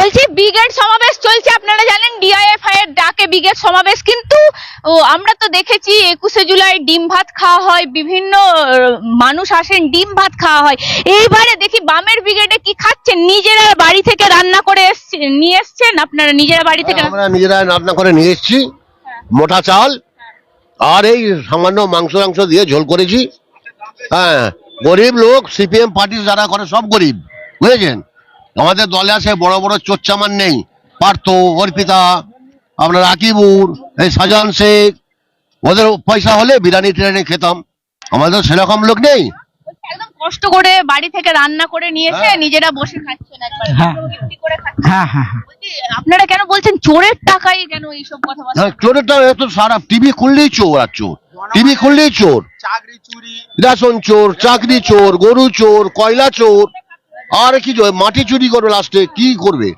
বলছি ব্রিগেড সমাবেশ চলছে, আপনারা জানেন ডিআইএফআই এর ডাকে ব্রিগেড সমাবেশ, কিন্তু আমরা তো দেখেছি একুশে জুলাই ডিম ভাত খাওয়া হয়, বিভিন্ন মানুষ আসেন, ডিম ভাত খাওয়া হয়। এইবারে দেখি বামের ব্রিগেডে কি খাচ্ছেন? নিজেরা বাড়ি থেকে রান্না করে নিয়ে এসছেন? আপনারা নিজেরা বাড়ি থেকে আমরা নিজেরা রান্না করে নিয়ে এসেছি, মোটা চাল, আর এই সামান্য মাংস মাংস দিয়ে ঝোল করেছি। হ্যাঁ গরিব লোক সিপিএম পার্টি যারা করে, সব গরিব, বুঝেছেন? আমাদের দলে আছে বড় বড় চোচ্চামান নেই পার্থ অর্পিতা আপনার আকিবুর এই সাজান শেখ। ওদের পয়সা হলে বিরিয়ানি টিরানি খেতাম। আমাদের সেরকম লোক নেই। একদম কষ্ট করে বাড়ি থেকে রান্না করে নিয়েছে হ্যাঁ। নিজেরা বসে খাচ্ছেন একবার। হ্যাঁ। হ্যাঁ হ্যাঁ আপনারা কেন বলছেন চোরের টাকাই কেন এইসব কথা হ্যাঁ, চোরেরটা এত সারা টিভি খুললেই চোর আর চোর। টিভি খুললেই চোর। চাকরি চুরি। রেশন চোর চাকরি চোর গরু চোর কয়লা চোর। আর কি মাটি চুরি করবে লাস্টে কি করবে?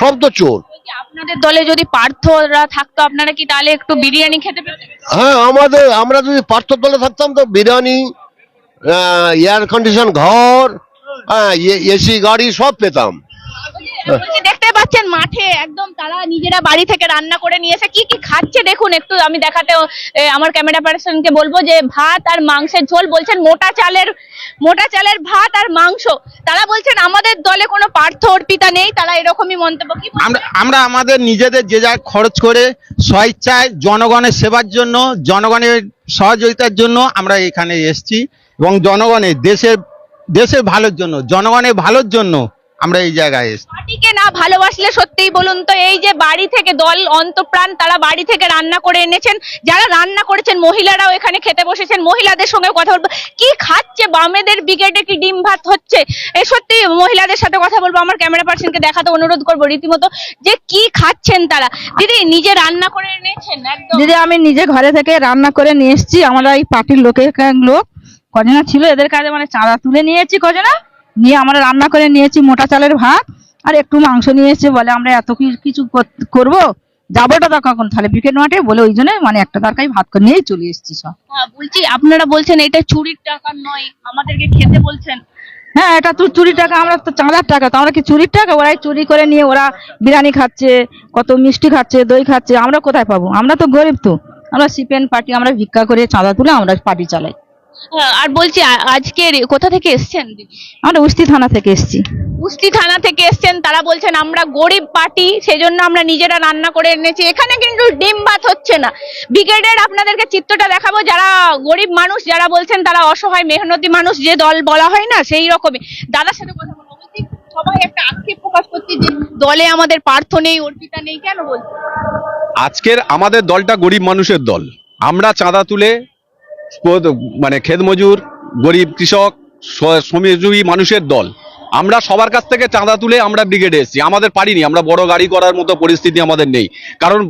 সব তো চোর। আপনাদের দলে যদি পার্থরা থাকতো আপনারা কি তাহলে একটু বিরিয়ানি খেতে পেতেন? হ্যাঁ আমাদের আমরা যদি পার্থ দলে থাকতাম তো বিরিয়ানি এয়ার কন্ডিশন ঘর হ্যাঁ এসি গাড়ি সব পেতাম। পাচ্ছেন মাঠে একদম তারা নিজেরা বাড়ি থেকে রান্না করে নিয়ে এসে কি কি খাচ্ছে দেখুন একটু আমি দেখাতে আমার ক্যামেরা পার্সনকে বলব যে ভাত আর মাংসের ঝোল বলছেন মোটা চালের মোটা চালের ভাত আর মাংস। তারা বলছেন আমাদের দলে কোনো পার্থ অর্পিতা নেই, তারা এরকমই মন্তব্য কি আমরা আমাদের নিজেদের যে যা খরচ করে স্বেচ্ছায় জনগণের সেবার জন্য, জনগণের সহযোগিতার জন্য আমরা এখানে এসেছি এবং জনগণের দেশের দেশের ভালোর জন্য, জনগণের ভালোর জন্য আমরা এই জায়গায় এসেছি। পার্টিকে না ভালোবাসলে সত্যিই বলুন তো এই যে বাড়ি থেকে দল অন্তপ্রাণ তারা বাড়ি থেকে রান্না করে এনেছেন যারা রান্না করেছেন মহিলারাও এখানে খেতে বসেছেন মহিলাদের সঙ্গে কথা বলব। কি খাচ্ছে বামেদের ব্রিগেডে কি ডিম ভাত হচ্ছে? এই সত্যি মহিলাদের সাথে কথা বলব আমার ক্যামেরা পার্সনকে দেখাতে অনুরোধ করব রীতিমতো যে কি খাচ্ছেন তারা। দিদি নিজে রান্না করে এনেছেন একদম। দিদি আমি নিজে ঘরে থেকে রান্না করে নিয়ে এসেছি আমরা এই পার্টির লোকের লোক কজনা ছিল এদের কাছে মানে চাঁদা তুলে নিয়েছি কজনা। নিয়ে আমরা রান্না করে নিয়েছি মোটা চালের ভাত আর একটু মাংস নিয়ে এসেছে বলে আমরা এত কিছু কর- করব? যাবোটা তো কখন? তাহলে বিকেট মাঠে বলে ওই জন্য মানে একটা তরকারি ভাত করে নিয়েই চলে এসেছি সব। হ্যাঁ, বলছি আপনারা বলছেন এটা চুরির টাকা নয় আমাদেরকে খেতে বলছেন। হ্যাঁ এটা তো চুরি টাকা আমরা তো চাঁদার টাকা তো আমরা কি চুরির টাকা? ওরাই চুরি করে নিয়ে ওরা বিরিয়ানি খাচ্ছে কত মিষ্টি খাচ্ছে দই খাচ্ছে আমরা কোথায় পাবো? আমরা তো গরিব তো। আমরা সিপিএন পার্টি আমরা ভিক্ষা করে চাঁদা তুলে আমরা পার্টি চালাই। আর বলছি আ- আজকে রে- কোথা থেকে এসছেন? দিদি আমরা উস্তি থানা থেকে এসেছি। কুস্তি থানা থেকে এসছেন তারা বলছেন আমরা গরিব পার্টি সেজন্য আমরা নিজেরা রান্না করে এনেছি। এখানে কিন্তু ডিম ভাত হচ্ছে না। ব্রিগেডের আপনাদেরকে চিত্রটা দেখাবো যারা গরিব মানুষ যারা বলছেন তারা অসহায় মেহনতি মানুষ যে দল বলা হয় না সেই রকমই। দাদার সাথে কথা বলব। বলছি সবাই একটা আক্ষেপ প্রকাশ করছে যে দলে আমাদের পার্থ নেই অর্পিতা নেই কেন বলছে আজকের আমাদের দলটা গরিব মানুষের দল। আমরা চাঁদা তুলে মানে ক্ষেত মজুর, গরিব কৃষক শ্রমজীবী মানুষের দল। আমরা সবার কাছ থেকে চাঁদা তুলে আমরা ব্রিগেডে এসেছি। আমাদের পারিনি, আমরা বড় গাড়ি করার মতো পরিস্থিতি আমাদের নেই। কারণ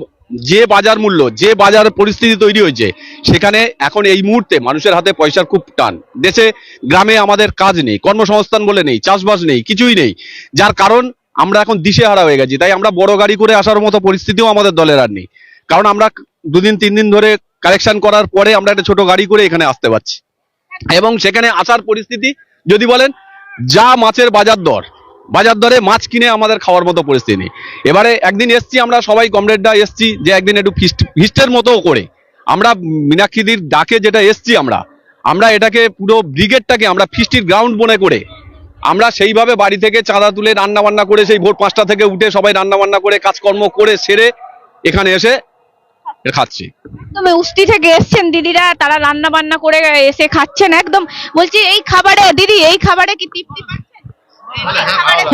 যে বাজার মূল্য, যে বাজার পরিস্থিতি তৈরি হয়েছে, সেখানে এখন এই মুহূর্তে মানুষের হাতে পয়সার খুব টান। দেশে, গ্রামে আমাদের কাজ নেই, কর্মসংস্থান বলে নেই, চাষবাস নেই, কিছুই নেই। যার কারণ আমরা এখন দিশেহারা হয়ে গেছি। তাই আমরা বড় গাড়ি করে আসার মতো পরিস্থিতিও আমাদের দলের আর নেই। কারণ আমরা দুদিন, তিন দিন ধরে কালেকশন করার পরে আমরা একটা ছোট গাড়ি করে এখানে আসতে পারছি। এবং সেখানে আসার পরিস্থিতি, যদি বলেন, যা মাছের বাজার দর, বাজার দরে মাছ কিনে আমাদের খাওয়ার মতো পরিস্থিতি এবারে একদিন এসছি, আমরা সবাই কমরেডরা এসছি, যে একদিন একটু ফিস্ট, ফিস্টের মতো করে। আমরা মীনাক্ষীদির ডাকে যেটা এসছি আমরা আমরা এটাকে পুরো ব্রিগেডটাকে আমরা ফিস্টির গ্রাউন্ড মনে করে, আমরা সেইভাবে বাড়ি থেকে চাঁদা তুলে রান্না বান্না করে সেই ভোর পাঁচটা থেকে উঠে সবাই রান্না বান্না করে, কাজকর্ম করে সেরে এখানে এসে খাচ্ছি। একদম উস্তি থেকে এসছেন দিদিরা তারা রান্না বান্না করে এসে খাচ্ছেন একদম। বলছি এই খাবারে দিদি এই খাবারে কি তৃপ্তি পাচ্ছেন?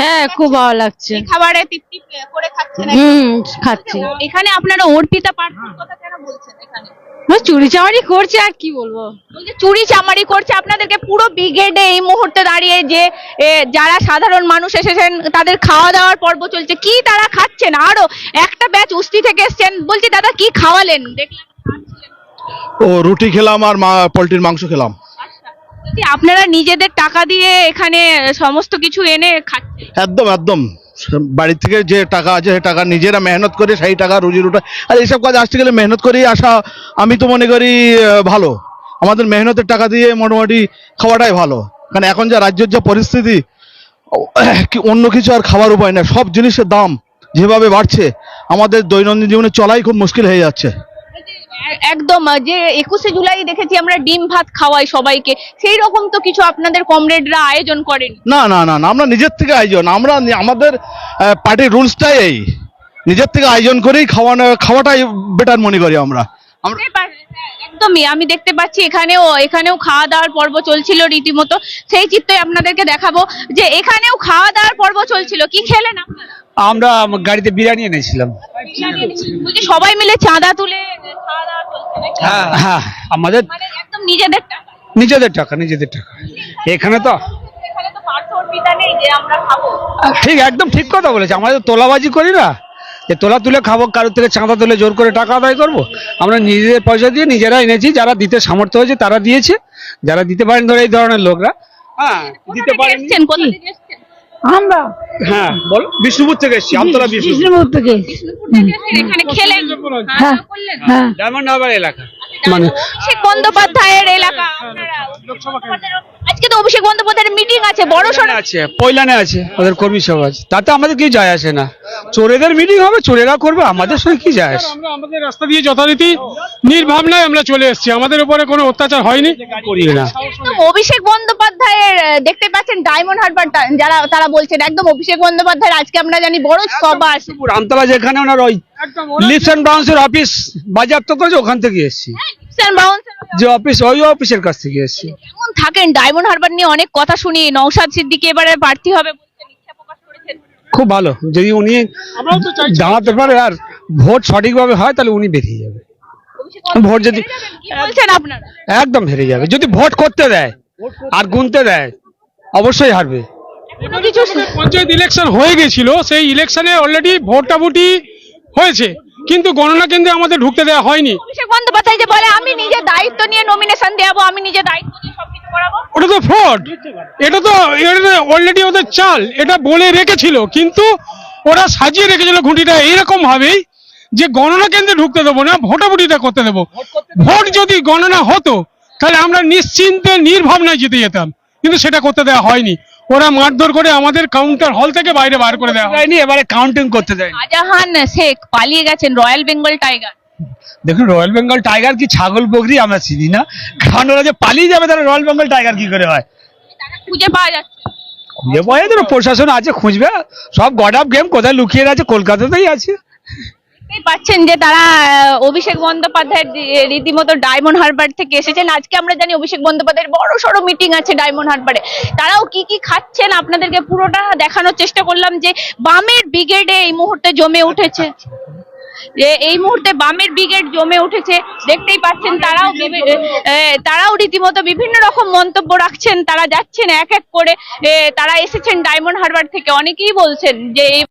হ্যাঁ খুব ভালো লাগছে। এই খাবারে তৃপ্তি করে খাচ্ছেন হুম খাচ্ছি। এখানে আপনারা অর্পিতা পার্থর কথা কেন বলছেন এখানে? চুরি চামারি করছে আর কি বলব? বলছে চুরি চামারি করছে আপনাদেরকে পুরো ব্রিগেডে এই মুহূর্তে দাঁড়িয়ে যে এ, যারা সাধারণ মানুষ এসেছেন তাদের খাওয়া দাওয়ার পর্ব চলছে। কি তারা খাচ্ছেন? আরও একটা ব্যাচ উস্তি থেকে এসছেন। বলছি দাদা কি খাওয়ালেন? দেখলাম ও রুটি খেলাম আর মা- পোলট্রির মাংস খেলাম। আচ্ছা। বলছি আপনারা নিজেদের টাকা দিয়ে এখানে সমস্ত কিছু এনে খাচ্ছেন? একদম একদম। বাড়ি থেকে যে টাকা আছে সেই টাকা নিজেরা মেহনত করে সেই টাকা রুজি রুটা আর এইসব কাজ আসতে গেলে মেহনত করেই আসা, আমি তো মনে করি ভালো। আমাদের মেহনতের টাকা দিয়ে মোটামুটি খাওয়াটাই ভালো। কারণ এখন যা রাজ্যের যা পরিস্থিতি অন্য কিছু আর খাওয়ার উপায় না সব জিনিসের দাম যেভাবে বাড়ছে, আমাদের দৈনন্দিন জীবনে চলাই খুব মুশকিল হয়ে যাচ্ছে। একদম যে একুশে জুলাই দেখেছি আমরা ডিম ভাত খাওয়াই সবাইকে। সেই রকম তো কিছু আপনাদের কমরেডরা আয়োজন করেন। না না না না, আমরা নিজের থেকে আয়োজন আমরা আমাদের পার্টির রুলসটাই এই। নিজের থেকে আয়োজন করেই খাওয়ানো খাওয়াটাই বেটার মনে করি আমরা। একদমই আমি দেখতে পাচ্ছি এখানেও এখানেও খাওয়া দাওয়ার পর্ব চলছিল রীতিমতো। সেই চিত্রই আপনাদেরকে দেখাবো যে এখানেও খাওয়া দাওয়ার পর্ব চলছিল। কি খেলেন আপনারা? আমরা গাড়িতে বিরিয়ানি এনেছিলাম। সবাই মিলে চাঁদা তুলে? হ্যাঁ হ্যাঁ আমাদের মানে নিজেদের টাকা। নিজেদের টাকা নিজেদের টাকা। এখানে তো ঠিক একদম ঠিক কথা বলেছে। আমাদের তোলাবাজি করি না। যে তোলা তুলে খাব কারোর থেকে চাঁদা তুলে জোর করে টাকা আদায় করব। আমরা নিজেদের পয়সা দিয়ে নিজেরা এনেছি যারা দিতে সামর্থ্য হয়েছে তারা দিয়েছে। যারা দিতে পারেন ধরে এই ধরনের লোকরা। হ্যাঁ দিতে পারেন এসছেন কোথা থেকে এসছেন আমরা? হ্যাঁ বলো। বিষ্ণুপুর থেকে এসেছি আমতলা বিষ্ণুপুর। থেকে বিষ্ণুপুর থেকে এসছেন, এখানে খেলেন হ্যাঁ হ্যাঁ ডায়মন্ড হারবার এলাকা। মানে বন্দ্যোপাধ্যায়ের এলাকা। আপনারা আজকে তো অভিষেক বন্দ্যোপাধ্যায়ের মিটিং আছে বড় সড়ো আছে পৈলানে আছে ওদের কর্মী সভা আছে। তাতে আমাদের কি যায় আসে না? চোরেদের মিটিং হবে চোরেরা করবে আমাদের সঙ্গে কি যায় আসে? আমরা আমাদের রাস্তা দিয়ে যথারীতি নির্ভাবনায় আমরা চলে এসেছি। আমাদের উপরে কোনো অত্যাচার হয়নি। করি না। অভিষেক বন্দ্যোপাধ্যায়ের দেখতে পাচ্ছেন ডায়মন্ড হারবার যারা তারা বলছেন একদম অভিষেক বন্দ্যোপাধ্যায়ের আজকে আমরা জানি বড় সভা আছে। আমতলা যেখানে ওনার ওই লিপস অ্যান্ড ব্রাউন্সের অফিস বাজেয়াপ্ত করেছে ওখান থেকে এসেছি। যে অফিস ওই অফিসের কাছ থেকে এসেছি। কেমন থাকেন? ডায়মন্ড হারবার নিয়ে অনেক কথা শুনি। নওশাদ সিদ্দিকী এবারে প্রার্থী হবে বলছেন ইচ্ছা প্রকাশ করেছেন। খুব ভালো। যদি উনি দাঁড়াতে পারে আর ভোট সঠিকভাবে হয় তাহলে উনি বেরিয়ে যাবে। অভিষেক বন্দ্যোপাধ্যায় ভোট যদি- হেরে যাবেন? কি বলছেন আপনারা? একদম হেরে যাবে। যদি ভোট করতে দেয় আর গুনতে দেয়। অবশ্যই হারবে। কোনো কিছু পঞ্চায়েত ইলেকশন হয়ে গেছিল সেই ইলেকশনে অলরেডি ভোটাভুটি হয়েছে। কিন্তু গণনা কেন্দ্রে আমাদের ঢুকতে দেওয়া হয়নি। অভিষেক বন্দ্যোপাধ্যায় যে বলে আমি নিজে দায়িত্ব নিয়ে নমিনেশন দেবো আমি নিজে দায়িত্ব নিয়ে সবকিছু করাবো। ওটা তো ফ্রড এটা তো অলরেডি ওদের চাল। এটা বলে রেখেছিল কিন্তু ওরা সাজিয়ে রেখেছিল ঘুঁটিটা এইরকম ভাবেই যে গণনা কেন্দ্রে ঢুকতে দেবো না ভোটাভুটিটা করতে দেবো। ভোট যদি গণনা হতো তাহলে আমরা নিশ্চিন্তে নির্ভাবনায় জিতে যেতাম কিন্তু সেটা করতে দেওয়া হয়নি। ওরা মারধর করে আমাদের কাউন্টার হল থেকে বাইরে বার করে দেওয়া হয়। দেয়নি এবারে কাউন্টিং করতে দেয়নি শাহজাহান শেখ পালিয়ে গেছেন রয়্যাল বেঙ্গল টাইগার। দেখুন রয়্যাল বেঙ্গল টাইগার কি ছাগল বকরি আমরা চিনি না। কারণ ওরা যে পালিয়ে যাবে তাহলে রয়্যাল বেঙ্গল টাইগার কি করে হয়? খুঁজে পাওয়া যাচ্ছে। খুঁজে পাওয়া যাবে প্রশাসন আছে খুঁজবে। সব গড অফ গেম কোথায় লুকিয়ে আছে? কলকাতাতেই আছে। পাচ্ছেন যে তারা অভিষেক বন্দ্যোপাধ্যায়ের রীতিমতো ডায়মন্ড হারবার থেকে এসেছেন। আজকে আমরা জানি অভিষেক বন্দ্যোপাধ্যায়ের বড় সড়ো মিটিং আছে ডায়মন্ড হারবারে। তারাও কি কি খাচ্ছেন? আপনাদেরকে পুরোটা দেখানোর চেষ্টা করলাম যে বামের ব্রিগেডে এই মুহূর্তে জমে উঠেছে। যে এই মুহূর্তে বামের ব্রিগেড জমে উঠেছে, দেখতেই পাচ্ছেন তারাও তারাও রীতিমতো বিভিন্ন রকম মন্তব্য রাখছেন। তারা যাচ্ছেন এক এক করে। তারা এসেছেন ডায়মন্ড হারবার থেকে। অনেকেই বলছেন যে